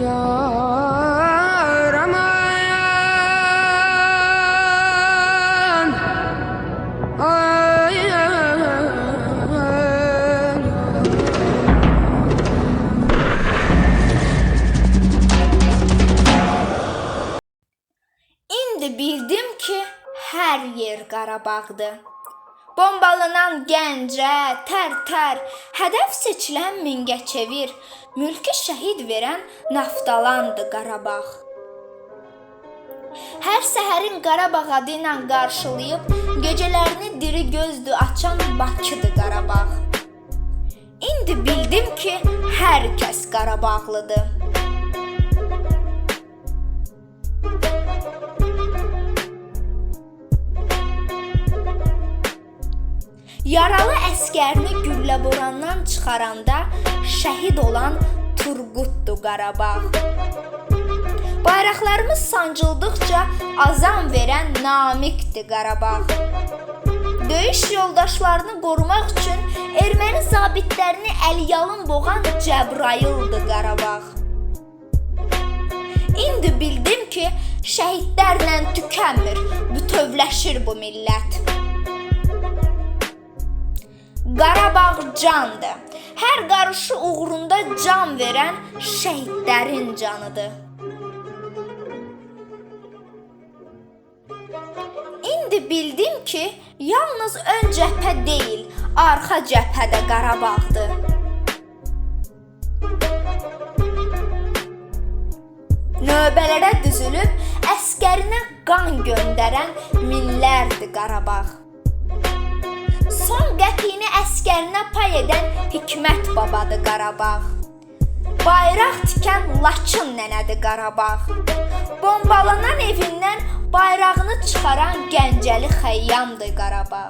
Yaramayan Ay, İndi bildim ki hər yer Qarabağdır. Bombalanan Gəncə, Tərtər, hədəf seçilən Mingəçevir, mülki şəhid verən Naftalandı Qarabağ. Hər səhərin Qarabağ adı ilə qarşılayıb gecələrini diri gözdü açan Bakıdır Qarabağ. İndi bildim ki, hər kəs Qarabağlıdır. Yaralı əskərini güllə borandan çıxaranda şəhid olan Turqutdu Qarabağ. Bayraqlarımız sancıldıqca azam verən Namiqdi Qarabağ. Döyüş yoldaşlarını qorumaq üçün erməni zabitlərini əlyalın boğan Cəbrayıldı Qarabağ. İndi bildim ki, şəhidlərlə tükənmir, bütövləşir bu millət. Qarabağ candır. Hər qarışı uğrunda can verən şəhidlərin canıdır. İndi bildim ki, yalnız ön cəbhə deyil, arxa cəbhə də Qarabağdır. Növbələrə düzülüb əskərinə qan göndərən minlərdir Qarabağ. Son qəpiyini əskərinə pay edən Hikmət babadır Qarabağ. Bayraq tikən Laçın nənədir Qarabağ. Bombalanan evindən bayrağını çıxaran Gəncəli xəyyamdır Qarabağ.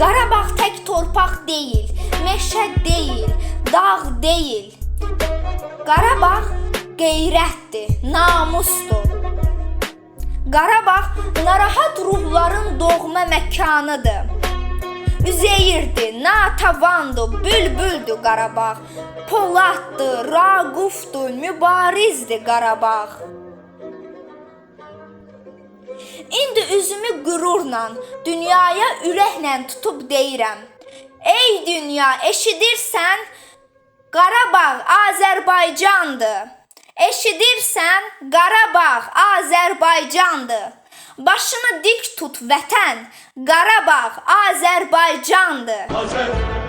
Qarabağ tək torpaq deyil, meşə deyil, dağ deyil. Qarabağ qeyrətdir, namusdur. Qarabağ narahat ruhların doğma məkanıdır. Üzeyirdir, Natavandır, bülbüldür Qarabağ. Poladdır, Raqufdur, mübarizdir Qarabağ. İndi üzümü qürurla, dünyaya ürəklə tutub deyirəm. Ey dünya, eşidirsən? Qarabağ Azərbaycandır. Eşidirsən? Qarabağ Azərbaycandır. Başını dik tut vətən. Qarabağ Azərbaycandır. Azerbaycan şehri